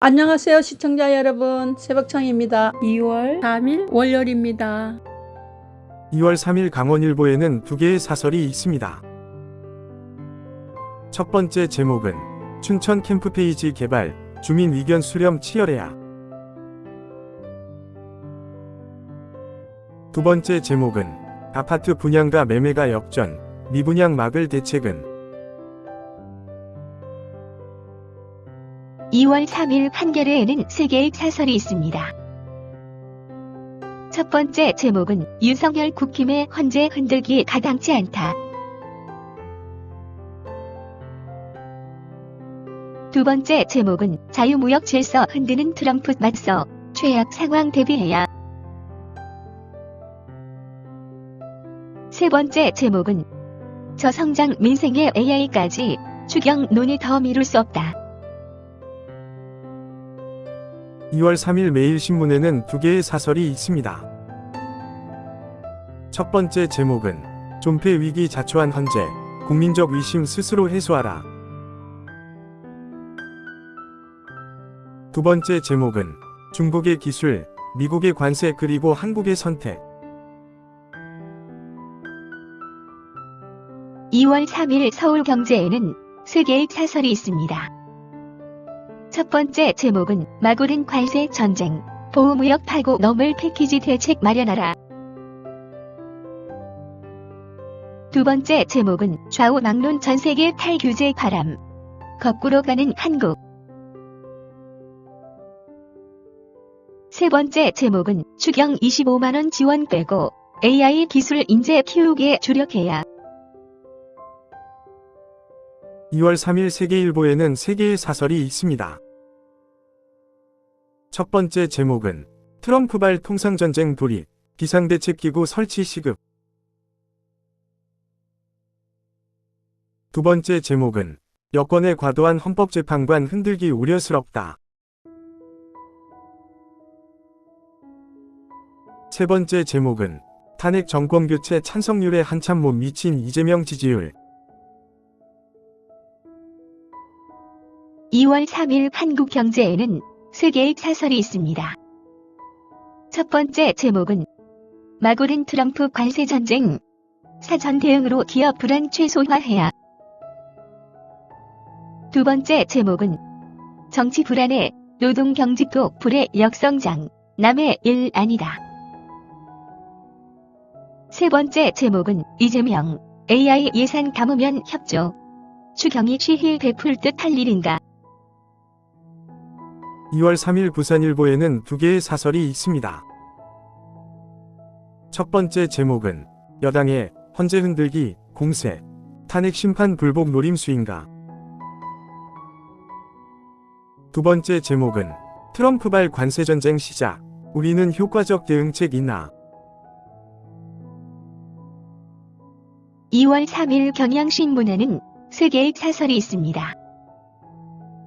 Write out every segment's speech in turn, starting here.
안녕하세요 시청자 여러분 새벽청입니다. 2월 3일 월요일입니다. 2월 3일 강원일보에는 두 개의 사설이 있습니다. 첫 번째 제목은 춘천 캠프페이지 개발, 주민 의견 수렴 치열해야. 두 번째 제목은 아파트 분양가 매매가 역전, 미분양 막을 대책은 2월 3일 한겨레에는 세 개의 사설이 있습니다. 첫 번째 제목은 윤석열 국힘의 헌재 흔들기 가당치 않다. 두 번째 제목은 자유무역 질서 흔드는 트럼프 맞서 최악 상황 대비해야. 세 번째 제목은 저성장 민생의 AI까지 추경 논의 더 미룰 수 없다. 2월 3일 매일신문에는 두 개의 사설이 있습니다. 첫 번째 제목은 존폐 위기 자초한 헌재, 국민적 의심 스스로 해소하라. 두 번째 제목은 중국의 기술, 미국의 관세 그리고 한국의 선택. 2월 3일 서울경제에는 세 개의 사설이 있습니다. 첫 번째 제목은 마구른 관세 전쟁, 보호무역 파고 넘을 패키지 대책 마련하라. 두 번째 제목은 좌우 막론 전 세계 탈규제 바람, 거꾸로 가는 한국. 세 번째 제목은 추경 25만원 지원 빼고 AI 기술 인재 키우기에 주력해야. 2월 3일 세계일보에는 세 개의 사설이 있습니다. 첫 번째 제목은 트럼프발 통상전쟁 돌입, 비상대책기구 설치 시급. 두 번째 제목은 여권의 과도한 헌법재판관 흔들기 우려스럽다. 세 번째 제목은 탄핵 정권교체 찬성률에 한참 못 미친 이재명 지지율. 2월 3일 한국경제에는 세 개의 사설이 있습니다. 첫 번째 제목은 마구른 트럼프 관세 전쟁 사전 대응으로 기업 불안 최소화해야. 두 번째 제목은 정치 불안에 노동 경직도 불의 역성장 남의 일 아니다. 세 번째 제목은 이재명 AI 예산 감으면 협조 추경이 취힐 베풀 듯 할 일인가. 2월 3일 부산일보에는 두 개의 사설이 있습니다. 첫 번째 제목은 여당의 헌재 흔들기, 공세, 탄핵 심판 불복 노림 수인가. 두 번째 제목은 트럼프발 관세전쟁 시작, 우리는 효과적 대응책 있나. 2월 3일 경향신문에는 세 개의 사설이 있습니다.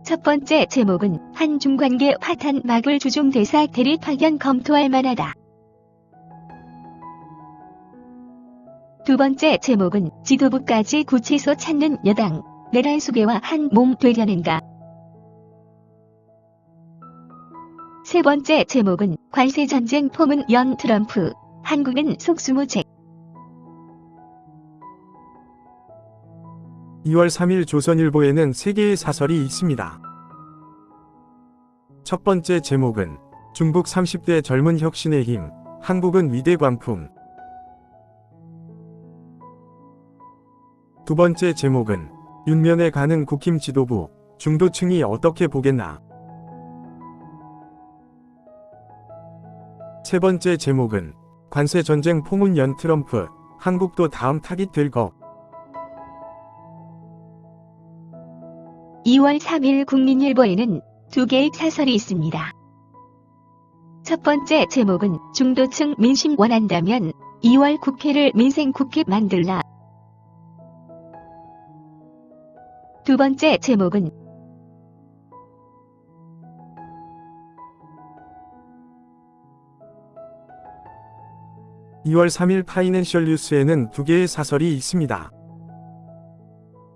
첫 번째 제목은 한중관계 화탄 막을 주중대사 대리 파견 검토할 만하다. 두 번째 제목은 지도부까지 구치소 찾는 여당, 내란 수계와 한 몸 되려는가. 세 번째 제목은 관세 전쟁 포문 연 트럼프, 한국은 속수무책. 2월 3일 조선일보에는 세 개의 사설이 있습니다. 첫 번째 제목은 중국 30대 젊은 혁신의 힘, 한국은 위대 관풍. 두 번째 제목은 윤면에 가는 국힘 지도부, 중도층이 어떻게 보겠나. 세 번째 제목은 관세 전쟁 포문 연 트럼프, 한국도 다음 타깃 될 것. 2월 3일 국민일보에는 두 개의 사설이 있습니다. 첫 번째 제목은 중도층 민심 원한다면 2월 국회를 민생국회 만들라. 두 번째 제목은 2월 3일 파이낸셜 뉴스에는 두 개의 사설이 있습니다.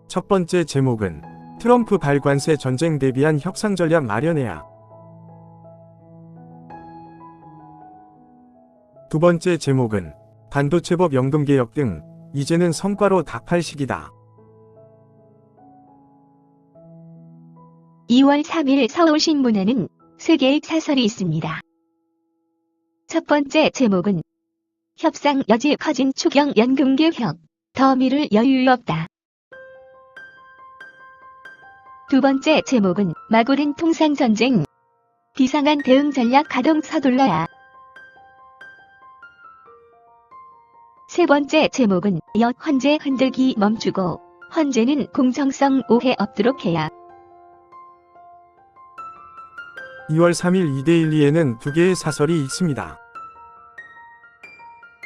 첫 번째 제목은 트럼프 발관세 전쟁 대비한 협상 전략 마련해야 두 번째 제목은 반도체법 연금개혁 등 이제는 성과로 답할 시기다. 2월 3일 서울신문에는 세 개의 사설이 있습니다. 첫 번째 제목은 협상 여지 커진 추경 연금개혁 더 미를 여유 없다. 두 번째 제목은 마구린 통상전쟁, 비상한 대응 전략 가동 서둘러야. 세 번째 제목은 엿 헌재 흔들기 멈추고 헌재는 공정성 오해 없도록 해야. 2월 3일 이데일리에는 두 개의 사설이 있습니다.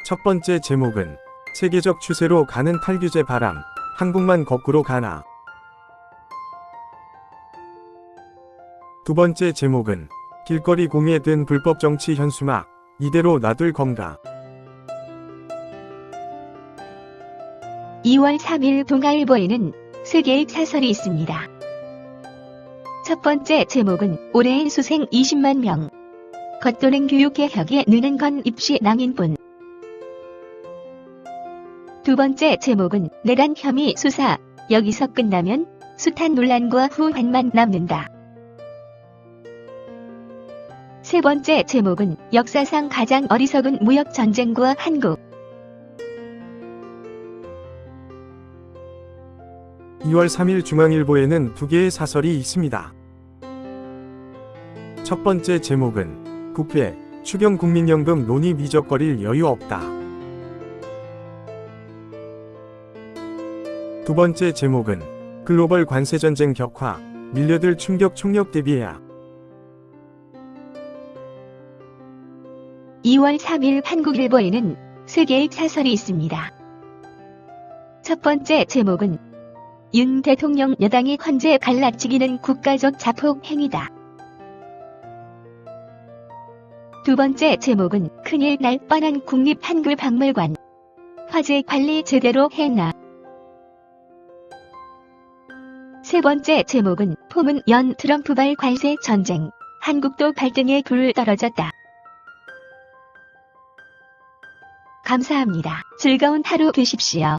첫 번째 제목은 세계적 추세로 가는 탈규제 바람, 한국만 거꾸로 가나. 두 번째 제목은 길거리 공에 든 불법 정치 현수막, 이대로 놔둘 건가. 2월 3일 동아일보에는 세 개의 사설이 있습니다. 첫 번째 제목은 올해의 수생 20만 명. 겉도는 교육개혁에 느는 건 입시 낭인뿐. 두 번째 제목은 내란 혐의 수사. 여기서 끝나면 숱한 논란과 후환만 남는다. 세 번째 제목은 역사상 가장 어리석은 무역 전쟁과 한국. 2월 3일 중앙일보에는 두 개의 사설이 있습니다. 첫 번째 제목은 국회 추경 국민연금 논의 미적거릴 여유 없다. 두 번째 제목은 글로벌 관세 전쟁 격화 밀려들 충격 총력 대비해야. 2월 3일 한국일보에는 세 개의 사설이 있습니다. 첫 번째 제목은 윤 대통령 여당이 헌재 갈라치기는 국가적 자폭 행위다. 두 번째 제목은 큰일 날 뻔한 국립한글박물관. 화재 관리 제대로 했나. 세 번째 제목은 폼은 연 트럼프발 관세 전쟁. 한국도 발등에 불 떨어졌다. 감사합니다. 즐거운 하루 되십시오.